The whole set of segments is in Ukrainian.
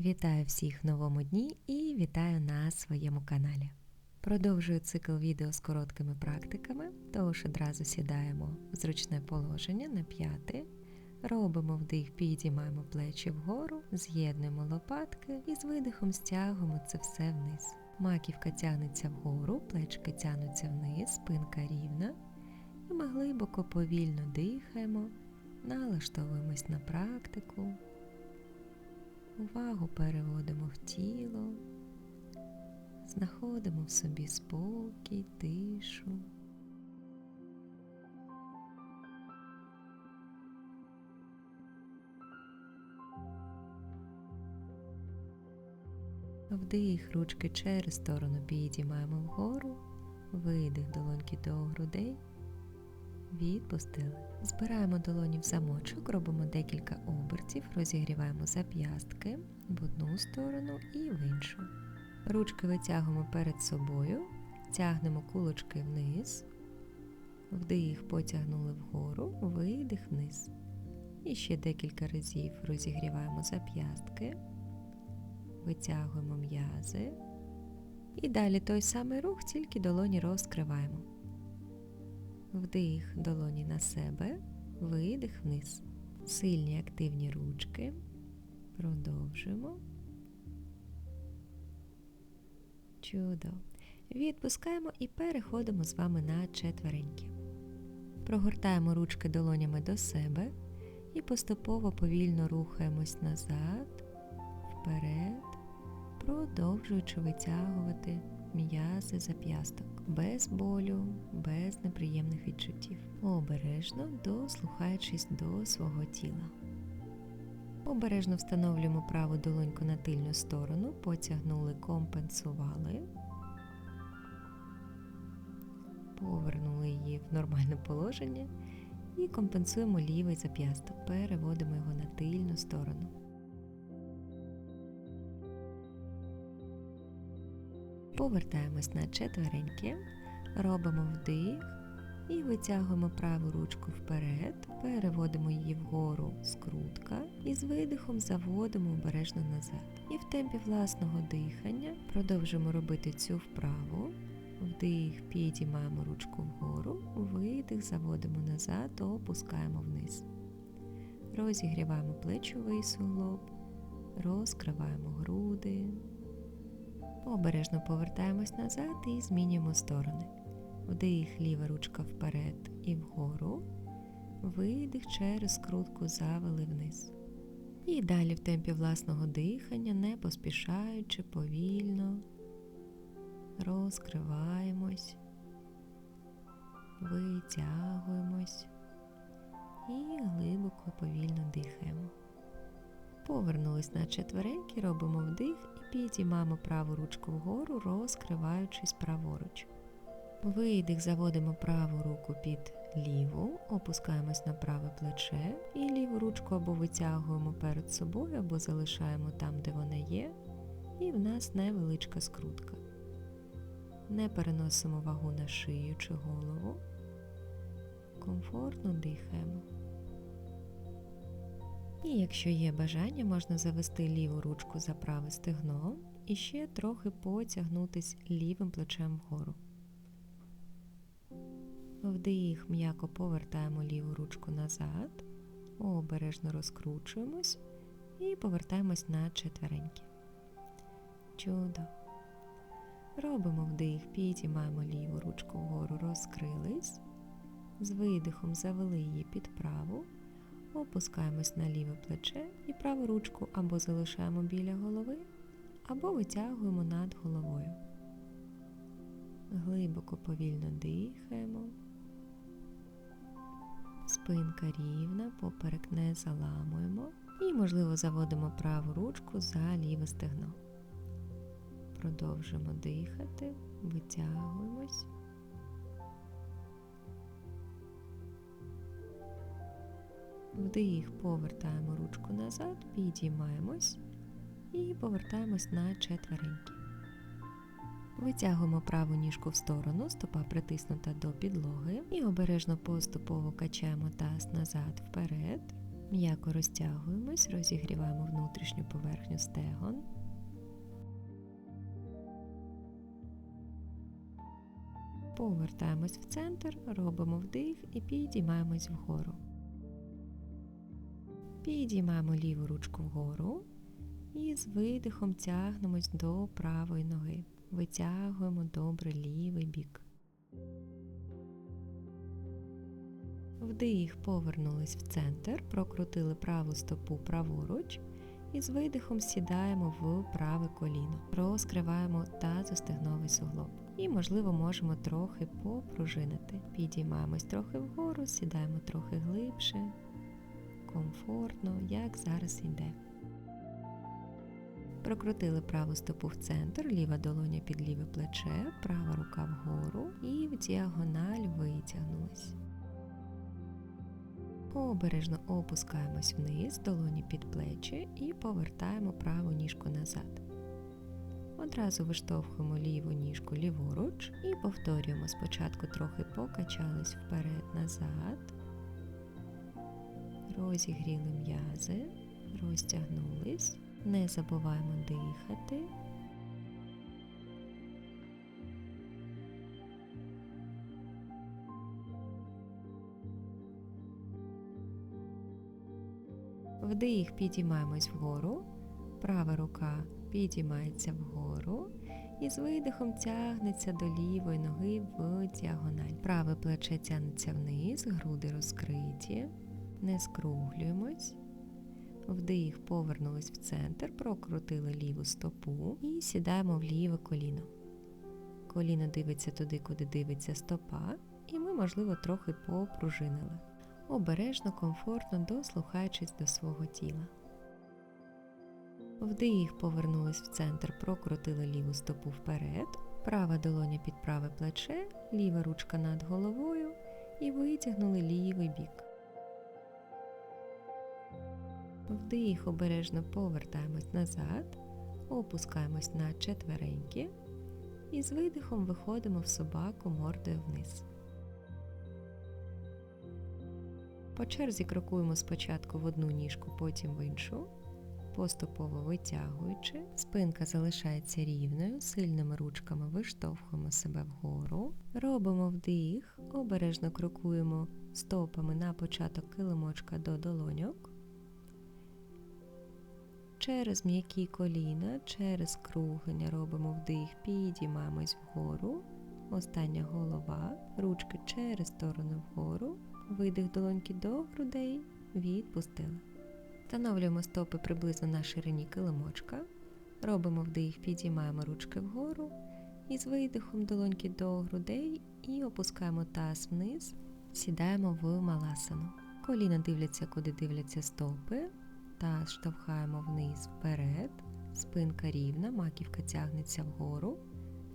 Вітаю всіх в новому дні і вітаю на своєму каналі. Продовжую цикл відео з короткими практиками, тож одразу сідаємо в зручне положення на п'яти, робимо вдих, підіймаємо плечі вгору, з'єднуємо лопатки і з видихом стягуємо це все вниз. Маківка тягнеться вгору, плечки тягнуться вниз, спинка рівна. І ми глибоко повільно дихаємо, налаштовуємось на практику. Увагу переводимо в тіло, знаходимо в собі спокій, тишу. Вдих, ручки через сторону підіймаємо вгору, видих долоньки до грудей, відпустили. Збираємо долоні в замочок, робимо декілька обертів, розігріваємо зап'ястки в одну сторону і в іншу. Ручки витягуємо перед собою, тягнемо кулочки вниз, вдих потягнули вгору, видих вниз. І ще декілька разів розігріваємо зап'ястки, витягуємо м'язи. І далі той самий рух, тільки долоні розкриваємо. Вдих долоні на себе, видих вниз. Сильні активні ручки. Продовжуємо. Чудово. Відпускаємо і переходимо з вами на четвереньки. Прогортаємо ручки долонями до себе і поступово повільно рухаємось назад, вперед, продовжуючи витягувати м'язи зап'ясток без болю, без неприємних відчуттів. Обережно дослухаючись до свого тіла. Обережно встановлюємо праву долоньку на тильну сторону, потягнули, компенсували, повернули її в нормальне положення і компенсуємо лівий зап'ясток, переводимо його на тильну сторону. Повертаємось на четвереньки, робимо вдих і витягуємо праву ручку вперед, переводимо її вгору скрутка і з видихом заводимо обережно назад. І в темпі власного дихання продовжуємо робити цю вправу. Вдих, підіймаємо ручку вгору, видих, заводимо назад, опускаємо вниз. Розігріваємо плечовий суглоб, розкриваємо груди. Обережно повертаємось назад і змінюємо сторони. Вдих, ліва ручка вперед і вгору. Видих через скрутку завели вниз. І далі в темпі власного дихання, не поспішаючи повільно, розкриваємось, витягуємось і глибоко повільно дихаємо. Повернулись на четвереньки, робимо вдих підіймаємо праву ручку вгору, розкриваючись праворуч. Видих, заводимо праву руку під ліву, опускаємось на праве плече і ліву ручку або витягуємо перед собою, або залишаємо там, де вона є, і в нас невеличка скрутка. Не переносимо вагу на шию чи голову. Комфортно дихаємо. І якщо є бажання, можна завести ліву ручку за праве стегно і ще трохи потягнутись лівим плечем вгору. Вдих, м'яко повертаємо ліву ручку назад, обережно розкручуємось і повертаємось на четвереньки. Чудо. Робимо вдих, підіймаємо ліву ручку вгору, розкрились. З видихом завели її під праву, опускаємось на ліве плече і праву ручку або залишаємо біля голови, або витягуємо над головою. Глибоко повільно дихаємо. Спинка рівна, поперек не заламуємо і, можливо, заводимо праву ручку за ліве стегно. Продовжуємо дихати, витягуємось. Вдих, повертаємо ручку назад, підіймаємось і повертаємось на четвереньки. Витягуємо праву ніжку в сторону, стопа притиснута до підлоги і обережно поступово качаємо таз назад вперед. М'яко розтягуємось, розігріваємо внутрішню поверхню стегон. Повертаємось в центр, робимо вдих і підіймаємось вгору. Підіймаємо ліву ручку вгору і з видихом тягнемось до правої ноги. Витягуємо добре лівий бік. Вдих, повернулись в центр, прокрутили праву стопу праворуч і з видихом сідаємо в праве коліно. Розкриваємо тазостегновий суглоб. І, можливо, можемо трохи попружинити. Підіймаємось трохи вгору, сідаємо трохи глибше, комфортно, як зараз йде. Прокрутили праву стопу в центр, ліва долоня під ліве плече, права рука вгору і в діагональ витягнулись. Обережно опускаємось вниз, долоні під плечі і повертаємо праву ніжку назад. Одразу виштовхуємо ліву ніжку ліворуч і повторюємо спочатку трохи покачались вперед-назад, розігріли м'язи, розтягнулись, не забуваємо дихати. Вдих підіймаємось вгору, права рука підіймається вгору і з видихом тягнеться до лівої ноги в діагональ. Праве плече тягнеться вниз, груди розкриті, не скруглюємось. Вдих, повернулись в центр, прокрутили ліву стопу і сідаємо в ліве коліно. Коліно дивиться туди, куди дивиться стопа, і ми, можливо, трохи попружинили. Обережно, комфортно дослухаючись до свого тіла. Вдих, повернулись в центр, прокрутили ліву стопу вперед, права долоня під праве плече, ліва ручка над головою і витягнули лівий бік. Вдих, обережно повертаємось назад, опускаємось на четвереньки і з видихом виходимо в собаку мордою вниз. По черзі крокуємо спочатку в одну ніжку, потім в іншу, поступово витягуючи, спинка залишається рівною, сильними ручками виштовхуємо себе вгору, робимо вдих, обережно крокуємо стопами на початок килимочка до долоньок. Через м'які коліна, через круглення робимо вдих, підіймаємось вгору, остання голова, ручки через сторону вгору. Видих долоньки до грудей, відпустили. Встановлюємо стопи приблизно на ширині килимочка. Робимо вдих, підіймаємо ручки вгору і з видихом долоньки до грудей і опускаємо таз вниз, сідаємо в маласану. Коліна дивляться, куди дивляться стопи. Таз штовхаємо вниз вперед, спинка рівна, маківка тягнеться вгору.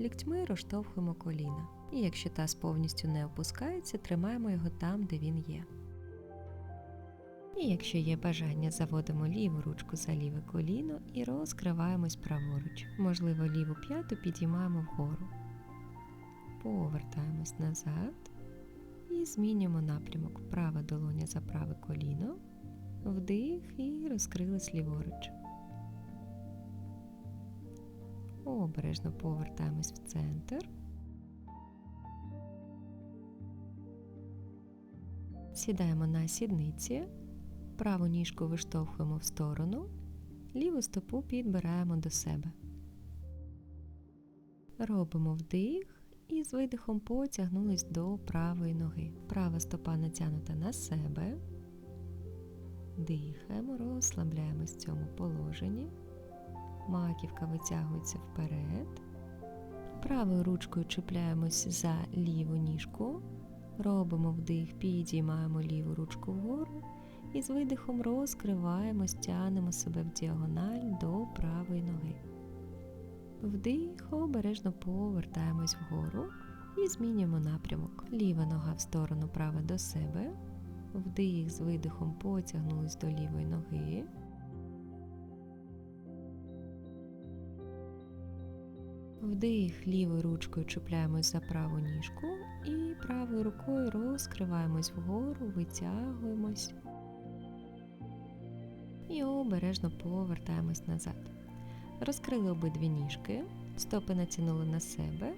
Ліктьми розштовхуємо коліна. І якщо таз повністю не опускається, тримаємо його там, де він є. І якщо є бажання, заводимо ліву ручку за ліве коліно і розкриваємось праворуч. Можливо, ліву п'яту підіймаємо вгору. Повертаємось назад і змінюємо напрямок. Права долоня за праве коліно, вдих і розкрились ліворуч. Обережно повертаємось в центр. Сідаємо на сідниці, праву ніжку виштовхуємо в сторону, ліву стопу підбираємо до себе. Робимо вдих і з видихом потягнулись до правої ноги. Права стопа натягнута на себе. Дихаємо, розслабляємось в цьому положенні. Маківка витягується вперед. Правою ручкою чіпляємось за ліву ніжку. Робимо вдих, підіймаємо ліву ручку вгору і з видихом розкриваємось, тянемо себе в діагональ до правої ноги. Вдих, обережно повертаємось вгору і змінюємо напрямок. Ліва нога в сторону права до себе. Вдих з видихом потягнулись до лівої ноги. Вдих лівою ручкою чіпляємось за праву ніжку і правою рукою розкриваємось вгору, витягуємось. І обережно повертаємось назад. Розкрили обидві ніжки, стопи натягнули на себе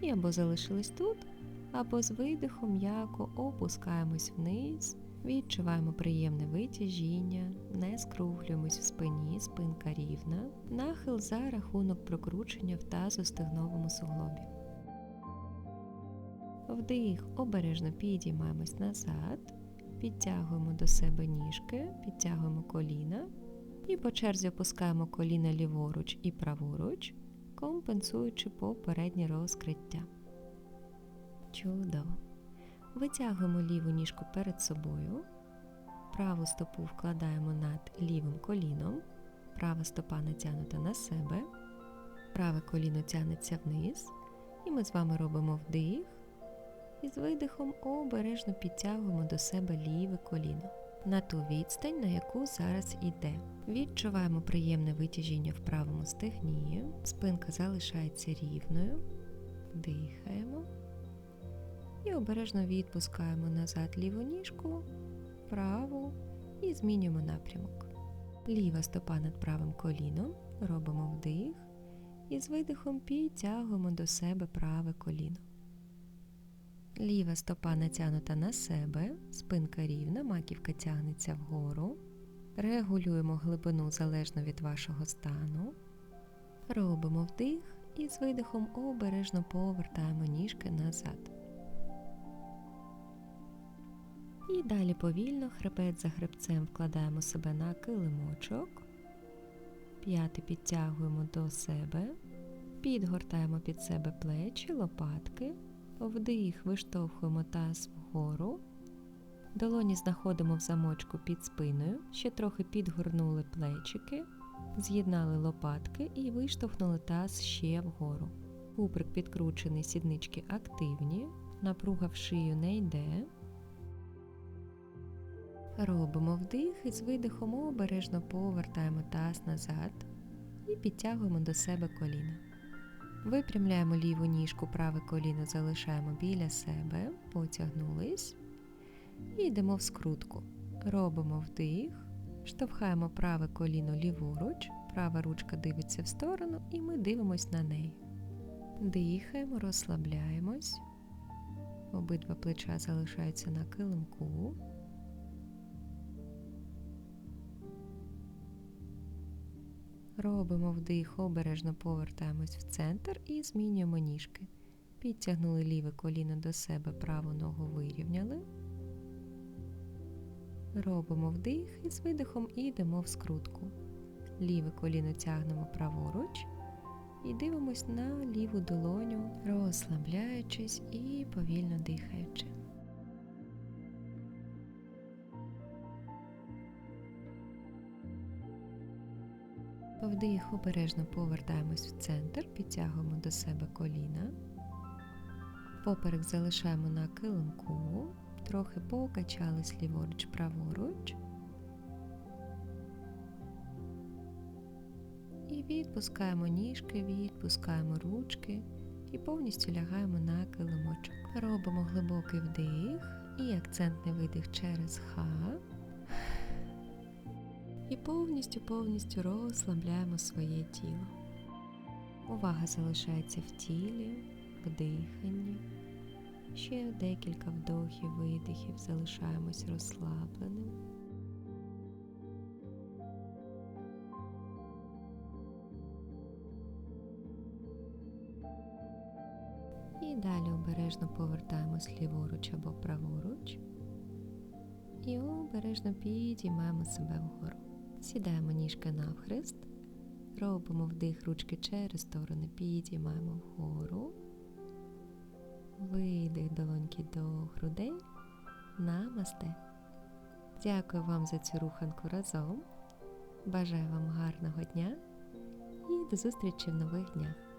і або залишились тут, або з видихом м'яко опускаємось вниз, відчуваємо приємне витяжіння, не скруглюємось в спині, спинка рівна, нахил за рахунок прокручення в тазостегновому суглобі. Вдих, обережно підіймаємось назад, підтягуємо до себе ніжки, підтягуємо коліна і по черзі опускаємо коліна ліворуч і праворуч, компенсуючи попереднє розкриття. Чудово. Витягуємо ліву ніжку перед собою, праву стопу вкладаємо над лівим коліном, права стопа натягнута на себе, праве коліно тягнеться вниз, і ми з вами робимо вдих. І з видихом обережно підтягуємо до себе ліве коліно на ту відстань, на яку зараз йде. Відчуваємо приємне витяжіння в правому стегні, спинка залишається рівною, дихаємо і обережно відпускаємо назад ліву ніжку, праву і змінюємо напрямок. Ліва стопа над правим коліном, робимо вдих і з видихом підтягуємо до себе праве коліно. Ліва стопа натягнута на себе, спинка рівна, маківка тягнеться вгору. Регулюємо глибину залежно від вашого стану. Робимо вдих і з видихом обережно повертаємо ніжки назад. І далі повільно хребет за хребцем вкладаємо себе на килимочок. П'яти підтягуємо до себе, підгортаємо під себе плечі, лопатки. Вдих, виштовхуємо таз вгору. Долоні знаходимо в замочку під спиною, ще трохи підгорнули плечики, з'єднали лопатки і виштовхнули таз ще вгору. Куприк підкручений, сіднички активні, напруга в шию не йде. Робимо вдих і з видихом обережно повертаємо таз назад і підтягуємо до себе коліна. Випрямляємо ліву ніжку, праве коліно залишаємо біля себе, потягнулись і йдемо в скрутку. Робимо вдих, штовхаємо праве коліно ліворуч, права ручка дивиться в сторону, і ми дивимось на неї. Дихаємо, розслабляємось. Обидва плеча залишаються на килимку. Робимо вдих, обережно повертаємось в центр і змінюємо ніжки. Підтягнули ліве коліно до себе, праву ногу вирівняли. Робимо вдих і з видихом йдемо в скрутку. Ліве коліно тягнемо праворуч і дивимось на ліву долоню, розслабляючись і повільно дихаючи. Вдих обережно повертаємось в центр, підтягуємо до себе коліна. Поперек залишаємо на килимку, трохи покачались ліворуч, праворуч. І відпускаємо ніжки, відпускаємо ручки і повністю лягаємо на килимочок. Робимо глибокий вдих і акцентний видих через ха. І повністю-повністю розслабляємо своє тіло. Увага залишається в тілі, в диханні. Ще декілька вдохів, видихів залишаємось розслабленим. І далі обережно повертаємось ліворуч або праворуч. І обережно підіймаємо себе вгору. Сідаємо ніжки навхрест, робимо вдих ручки через сторони, підіймаємо вгору, видих долоньки до грудей, намасте. Дякую вам за цю руханку разом. Бажаю вам гарного дня і до зустрічі в нових днях!